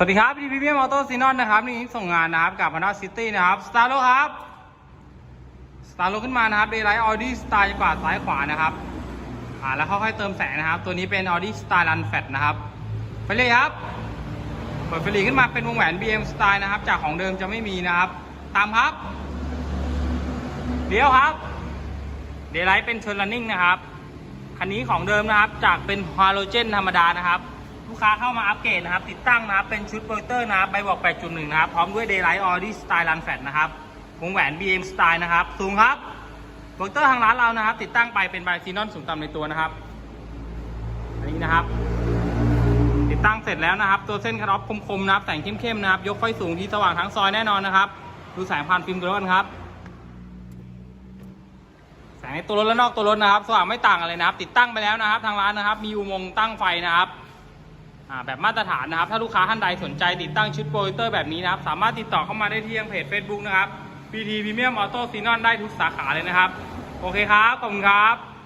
สวัสดีครับพี่พีพีมอโต้ซีนอนนะครับนี่ส่งงานนะครับกับพนาซิตี้นะครับสตาร์โลครับสตาร์โลขึ้นมานะครับเดย์ไลท์ออดี้สไตล์กว่าซ้ายขวานะครับอ่าแล้วค่อยๆเติมแสงนะครับ ตัวนี้เป็นออดี้สไตล์รันแฟตนะครับไปเลยครับเปิดไฟลีขึ้นมาเป็นวงแหวน BM สไตล์นะครับ จากของเดิมจะไม่มีนะครับ ตามครับ เดี๋ยวครับเดย์ไลท์เป็นเชอร์ลันนิ่งนะครับคันนี้ของเดิมนะครับ จากเป็นฮาโลเจนธรรมดานะครับ ลูกค้าเข้ามาอัปเกรดนะครับ ติดตั้งนะครับ เป็นชุดโปรเตอร์นะครับใบบอก8.1 นะครับ พร้อมด้วย Daylight Audi Style Run Flat นะครับวงแหวน BM Style นะครับ สูงครับโปรเตอร์ทางร้านเรานะครับ ติดตั้งไปเป็นบซีนอนสูงต่ำในตัวนะครับอันนี้นะครับ ติดตั้งเสร็จแล้วนะครับ ตัวเส้นคัทออฟคมๆนะครับ แต่งเข้มๆนะครับ ยกไฟสูงที่สว่างทั้งซอยแน่นอนนะครับ ดูแสงผ่านฟิล์มตัวรถกันครับแสงในตัวรถและนอกตัวรถนะครับ สว่างไม่ต่างกันเลยนะครับ ติดตั้งไปแล้วนะครับ ทางร้านนะครับ มีอุโมงค์ตั้งไฟนะครับ แบบมาตรฐานนะครับ ถ้าลูกค้าท่านใดสนใจติดตั้งชุดโปรเจคเตอร์แบบนี้นะครับ สามารถติดต่อเข้ามาได้ที่ยังเพจ Facebook นะครับ PT Premium Auto Senon ได้ทุกสาขาเลยนะครับ โอเคครับ ขอบคุณครับ